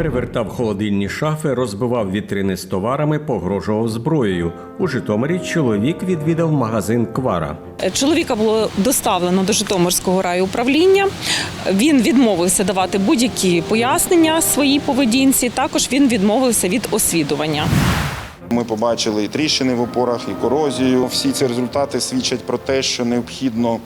Перевертав холодильні шафи, розбивав вітрини з товарами, погрожував зброєю. У Житомирі чоловік відвідав магазин Квара. Чоловіка було доставлено до Житомирського райуправління. Він відмовився давати будь-які пояснення своїй поведінці. Також він відмовився від освідування. Ми побачили і тріщини в опорах, і корозію. Всі ці результати свідчать про те, що необхідно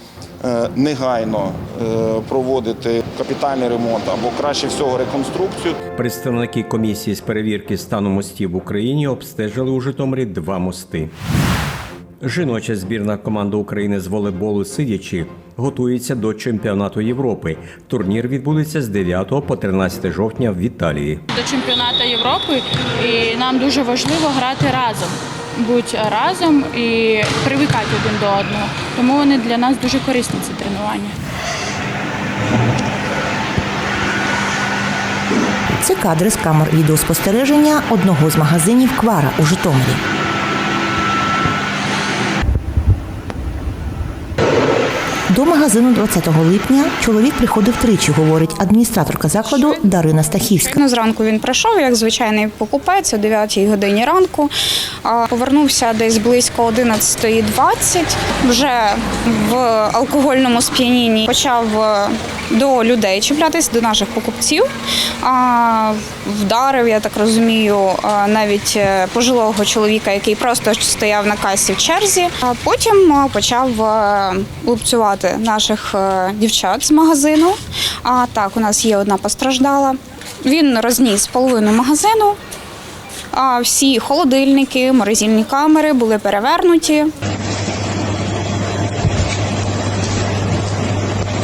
негайно е, проводити капітальний ремонт або краще всього реконструкцію. Представники комісії з перевірки стану мостів в Україні обстежили у Житомирі два мости. Жіноча збірна команда України з волейболу сидячи готується до чемпіонату Європи. Турнір відбудеться з 9 по 13 жовтня в Італії. до чемпіонату Європи, і нам дуже важливо грати разом, бути разом і привикати один до одного. Тому вони для нас дуже корисні ці тренування. Це кадри з камер відеоспостереження одного з магазинів Квара у Житомирі. Магазину 20 липня чоловік приходив тричі, говорить адміністраторка закладу Дарина Стахівська. Ну, зранку він прийшов, як звичайний покупець о 9 годині ранку. Повернувся десь близько 11.20. Вже в алкогольному сп'янінні почав е, до людей чіплятись, до наших покупців. Вдарив, я так розумію, навіть е, пожилого чоловіка, який просто стояв на касі в черзі. А потім почав е, лупцювати наших е, дівчат з магазину. А так, у нас є одна постраждала. Він розніс половину магазину. А всі холодильники, морозильні камери були перевернуті.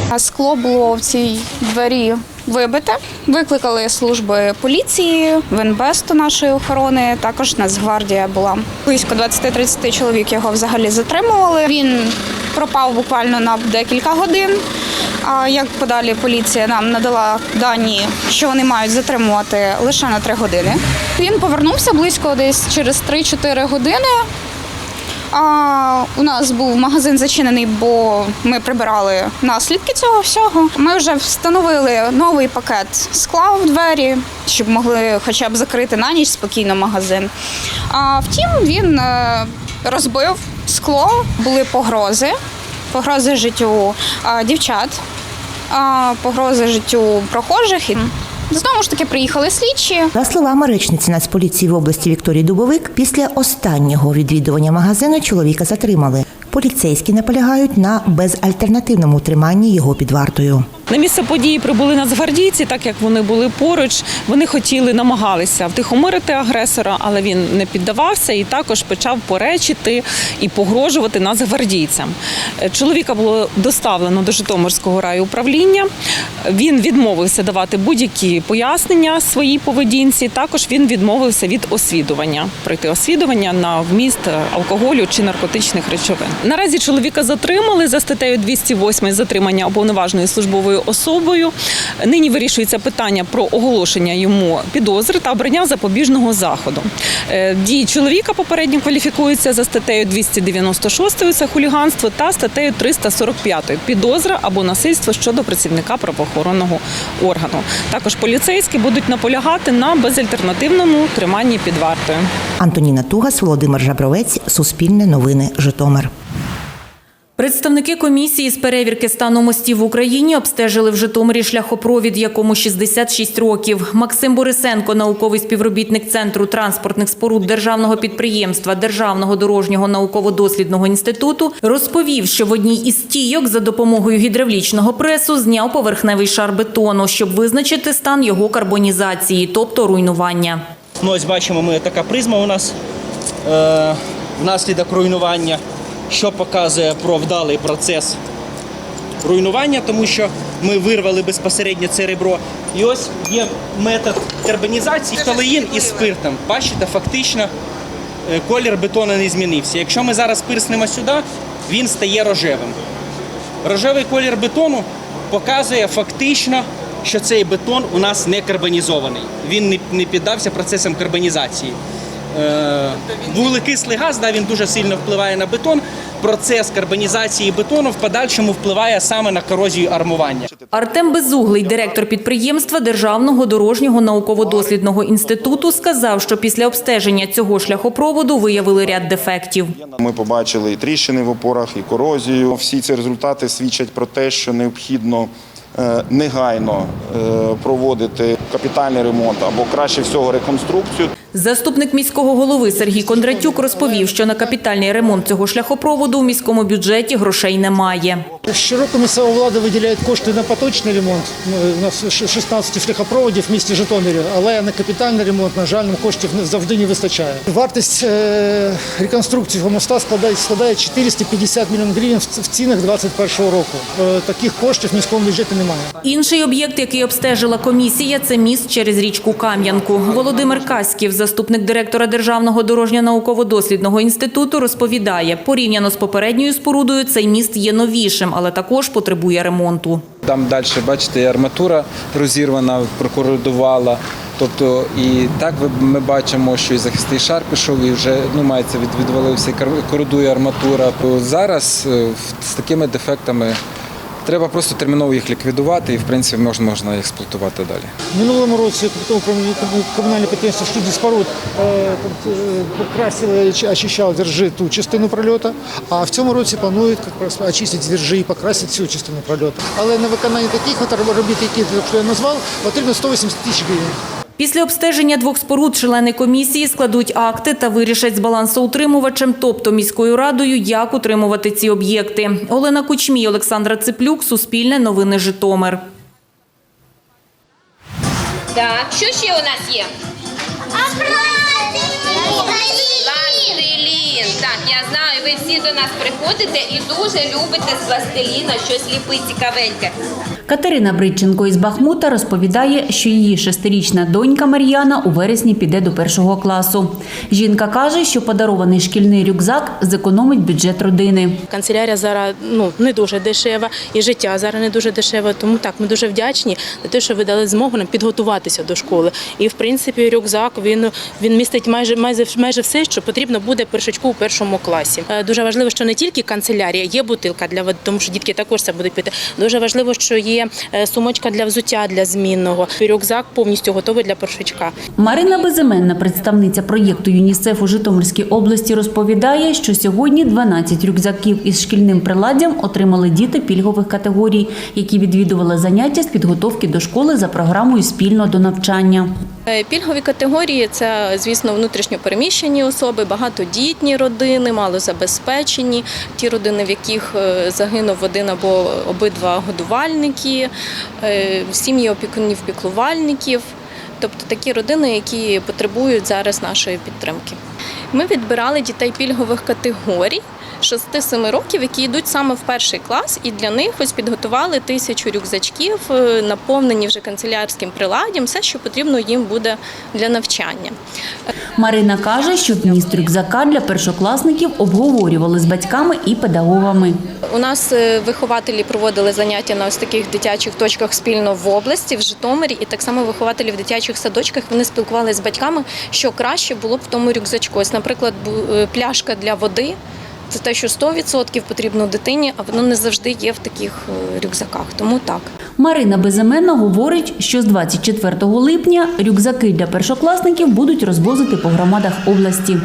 А Скло було в цій двері вибите. Викликали служби поліції, ВНБСТу нашої охорони. Також Нацгвардія була. Близько 20-30 чоловік його взагалі затримували. Він пропав буквально на декілька годин. А як подалі поліція нам надала дані, що вони мають затримувати лише на 3 години. Він повернувся близько десь через 3-4 години. А у нас був магазин зачинений, бо ми прибирали наслідки цього всього. Ми вже встановили новий пакет скла в двері, щоб могли хоча б закрити на ніч спокійно магазин. А втім, він е, розбив скло, були погрози, погрози життю дівчат, погрози життю прохожих. Знову ж таки приїхали слідчі. За словами речниці Нацполіції в області Вікторії Дубовик, після останнього відвідування магазину чоловіка затримали. Поліцейські наполягають на безальтернативному триманні його під вартою. На місце події прибули нацгвардійці, так як вони були поруч. Вони хотіли, намагалися втихомирити агресора, але він не піддавався і також почав поречити і погрожувати нацгвардійцям. Е, Чоловіка було доставлено до Житомирського райуправління. Він відмовився давати будь-які пояснення своїй поведінці. Також він відмовився від освідування, пройти освідування на вміст алкоголю чи наркотичних речовин. Наразі чоловіка затримали за статтею 208 затримання уповноваженою особою. Нині вирішується питання про оголошення йому підозри та обрання запобіжного заходу. Е, Дії чоловіка попередньо кваліфікуються за статтею 296 це хуліганство та статтею 345 підозра або насильство щодо працівника правоохоронного органу. Також поліцейські будуть наполягати на безальтернативному триманні під вартою. Антоніна Тугас, Володимир Жабровець, Суспільне новини, Житомир. Представники комісії з перевірки стану мостів в Україні обстежили в Житомирі шляхопровід, якому 66 років. Максим Борисенко, науковий співробітник Центру транспортних споруд державного підприємства Державного дорожнього науково-дослідного інституту, розповів, що в одній із стійок за допомогою гідравлічного пресу зняв поверхневий шар бетону, щоб визначити стан його карбонізації, тобто руйнування. Ну, ось бачимо, ми така призма у нас е, внаслідок руйнування, що показує про вдалий процес руйнування, тому що ми вирвали безпосередньо це ребро. І ось є метод карбонізації толеїн із спиртом. Бачите, фактично е, колір бетону не змінився. Якщо ми зараз пирснемо сюди, він стає рожевим. Рожевий колір бетону показує фактично, що цей бетон у нас не карбонізований. Він не піддався процесам карбонізації. Е, вуглекислий газ, да, він дуже сильно впливає на бетон. Процес карбонізації бетону в подальшому впливає саме на корозію армування. Артем Безуглий, директор підприємства Державного дорожнього науково-дослідного інституту, сказав, що після обстеження цього шляхопроводу виявили ряд дефектів. Ми побачили і тріщини в опорах, і корозію. Всі ці результати свідчать про те, що необхідно е, негайно е, проводити капітальний ремонт або краще всього реконструкцію. Заступник міського голови Сергій Кондратюк розповів, що на капітальний ремонт цього шляхопроводу у міському бюджеті грошей немає. Щороку місцева влада виділяє кошти на поточний ремонт. У нас 16 шляхопроводів в місті Житомирі, але на капітальний ремонт, на жаль, нам коштів завжди не вистачає. Вартість е, реконструкції моста складає, складає 450 мільйонів гривень в цінах 2021 року. Е, Таких коштів в міському бюджеті немає. Інший об'єкт, який обстежила комісія, це міст через річку Кам'янку. Володимир Каськів, заступник директора Державного дорожньо-науково-дослідного інституту, розповідає, порівняно з попередньою спорудою цей міст є новішим, але також потребує ремонту. Там далі, бачите, арматура розірвана, прокордувала. Тобто і так ми бачимо, що і захисний шар пішов, і вже ну мається від відвалився кордує арматура. Зараз е, з такими дефектами треба просто терміново їх ліквідувати, і в принципі можна їх експлуатувати далі. Минулому році комунальне підприємство «Штуді споруд» е, е, покрасили і держи ту частину прольоту, а в цьому році планують очистити держи і покрасити цю частину прольоту. Але на виконання таких робіт, які я назвав, потрібно 180 тисяч гривень. Після обстеження двох споруд члени комісії складуть акти та вирішать з балансоутримувачем, тобто міською радою, як утримувати ці об'єкти. Олена Кучмій, Олександра Циплюк, Суспільне новини Житомир. Так, що ще у нас є? Пластилін. Так, я знаю, ви всі до нас приходите і дуже любите з пластиліна щось ліпити цікавеньке. Катерина Бриченко із Бахмута розповідає, що її шестирічна донька Мар'яна у вересні піде до першого класу. Жінка каже, що подарований шкільний рюкзак зекономить бюджет родини. Канцелярія зараз ну не дуже дешева, і життя зараз не дуже дешеве. Тому так ми дуже вдячні за те, що ви дали змогу нам підготуватися до школи. І в принципі, рюкзак він, він містить майже майже майже все, що потрібно буде першачку у першому класі. Е, Дуже важливо, що не тільки канцелярія, є бутилка для води, тому що дітки також це будуть пити. Дуже важливо, що є е, сумочка для взуття для змінного. Рюкзак повністю готовий для першачка. Марина Безименна, представниця проєкту ЮНІСЕФ у Житомирській області, розповідає, що сьогодні 12 рюкзаків із шкільним приладдям отримали діти пільгових категорій, які відвідували заняття з підготовки до школи за програмою спільно до навчання. Е, Пільгові категорії це, звісно, внутрішньо переміщені особи, багатодітні родини, малозабезпечені, ті родини, в яких е, загинув один або обидва годувальники, е, сім'ї опікунів-піклувальників, тобто такі родини, які потребують зараз нашої підтримки. Ми відбирали дітей пільгових категорій. 6-7 років, які йдуть саме в перший клас, і для них ось підготували тисячу рюкзачків, е, наповнені вже канцелярським приладдям, все, що потрібно їм буде для навчання. Марина каже, що вміст рюкзака для першокласників обговорювали з батьками і педагогами. У нас е, вихователі проводили заняття на ось таких дитячих точках спільно в області, в Житомирі, і так само вихователі в дитячих садочках вони спілкувалися з батьками, що краще було б в тому рюкзачку. Ось, наприклад, е, пляшка для води. Це те, що 100% потрібно дитині, а воно не завжди є в таких е, рюкзаках. Тому так. Марина Безименна говорить, що з 24 липня рюкзаки для першокласників будуть розвозити по громадах області.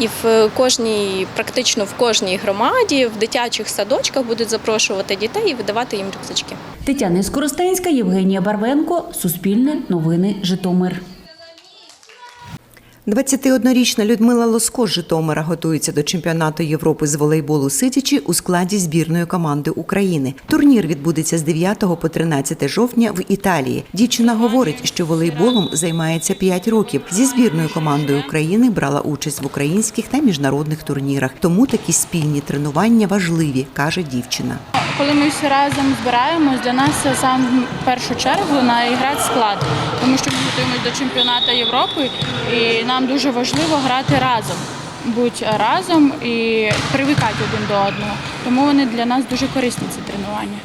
І в кожній, практично в кожній громаді, в дитячих садочках будуть запрошувати дітей і видавати їм рюкзачки. Тетяна Скоростенська, Євгенія Барвенко, Суспільне, Новини, Житомир. 21-річна Людмила Лоско з Житомира готується до чемпіонату Європи з волейболу сидячи у складі збірної команди України. Турнір відбудеться з 9 по 13 жовтня в Італії. Дівчина говорить, що волейболом займається 5 років. Зі збірною командою України брала участь в українських та міжнародних турнірах. Тому такі спільні тренування важливі, каже дівчина. Коли ми всі разом збираємось, для нас це саме в першу чергу найграти склад, тому що ми готуємося до чемпіонату Європи, і нам дуже важливо грати разом, бути разом і привикати один до одного. Тому вони для нас дуже корисні ці тренування.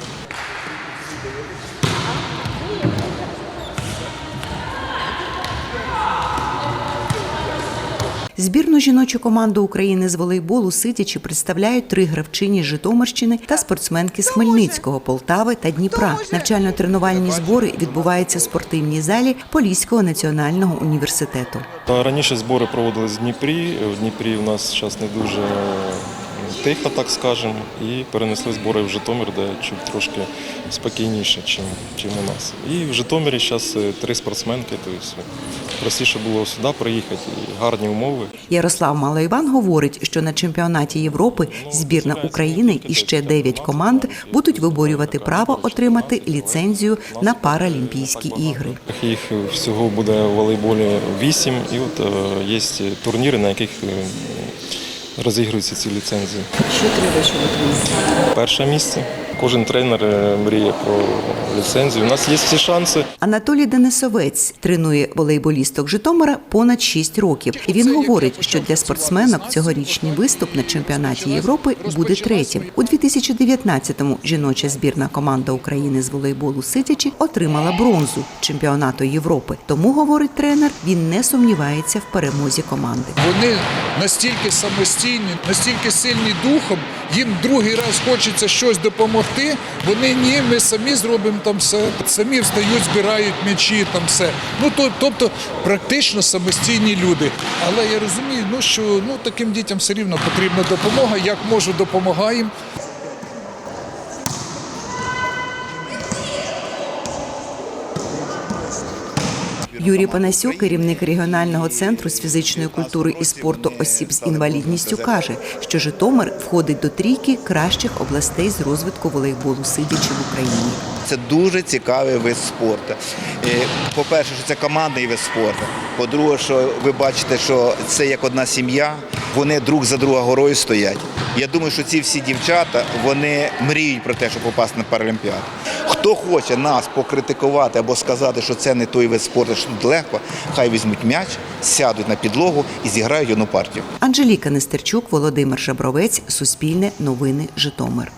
Збірну жіночу команду України з волейболу сидячи представляють три гравчині з Житомирщини та спортсменки з Хмельницького, Полтави та Дніпра. Навчально-тренувальні збори відбуваються в спортивній залі Поліського національного університету. Раніше збори проводились в Дніпрі. В Дніпрі у нас зараз не дуже тихо, так скажемо, і перенесли збори в Житомир, де чуть трошки спокійніше, чим, чим у нас. І в Житомирі зараз три спортсменки, тобто простіше було сюди приїхати, і гарні умови. Ярослав Малоїван говорить, що на чемпіонаті Європи збірна України і ще дев'ять команд будуть виборювати право отримати ліцензію на Паралімпійські ігри. Їх всього буде в волейболі вісім, і от е, є турніри, на яких е, розігруються ці ліцензії. Що треба, щоб отримати? Перше місце. Кожен тренер е, мріє про ліцензію. У нас є всі шанси. Анатолій Денисовець тренує волейболісток Житомира понад 6 років. І він говорить, що для спортсменок цьогорічний виступ на чемпіонаті Європи буде третім. У 2019-му жіноча збірна команда України з волейболу сидячи отримала бронзу чемпіонату Європи. Тому говорить тренер, він не сумнівається в перемозі команди. Вони настільки самостійні, настільки сильні духом, їм другий раз хочеться щось допомогти. Вони ні, ми самі зробимо там все, самі встають, збирають м'ячі, там все. Ну то, тобто практично самостійні люди. Але я розумію, ну що ну таким дітям все рівно потрібна допомога. Як можу, допомагаємо. Юрій Панасюк, керівник регіонального центру з фізичної культури і спорту осіб з інвалідністю, каже, що Житомир входить до трійки кращих областей з розвитку волейболу сидячи в Україні. Це дуже цікавий вид спорту. Е, По-перше, що це командний вид спорту. По-друге, що ви бачите, що це як одна сім'я, вони друг за друга горою стоять. Я думаю, що ці всі дівчата вони мріють про те, щоб попасти на Паралімпіаду. Хто хоче нас покритикувати або сказати, що це не той вид спорту, що тут легко, хай візьмуть м'яч, сядуть на підлогу і зіграють одну партію. Анжеліка Нестерчук, Володимир Жабровець, Суспільне, Новини, Житомир.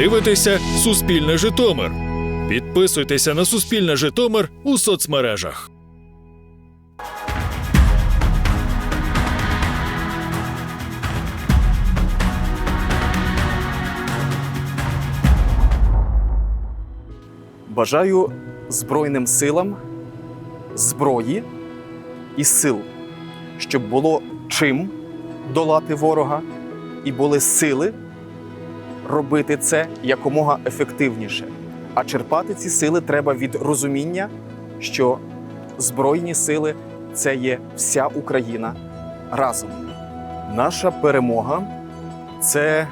Дивитеся Суспільне Житомир. Підписуйтеся на Суспільне Житомир у соцмережах. Бажаю Збройним силам зброї і сил, щоб було чим долати ворога, і були сили робити це якомога ефективніше. А черпати ці сили треба від розуміння, що Збройні сили це є вся Україна разом. Наша перемога це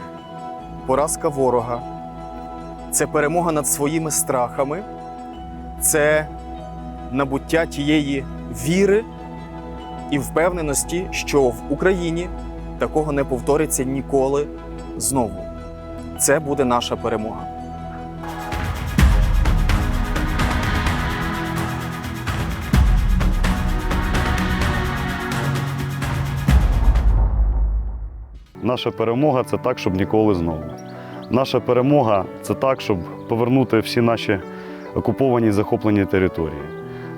поразка ворога, це перемога над своїми страхами, це набуття тієї віри і впевненості, що в Україні такого не повториться ніколи знову. Це буде наша перемога. Наша перемога це так, щоб ніколи знову. Наша перемога це так, щоб повернути всі наші окуповані і захоплені території.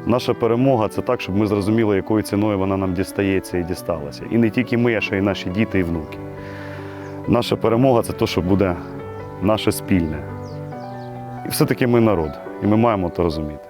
Наша перемога це так, щоб ми зрозуміли, якою ціною вона нам дістається і дісталася. І не тільки ми, а ще й наші діти і внуки. Наша перемога це те, що буде наше спільне. І все-таки ми народ, і ми маємо це розуміти.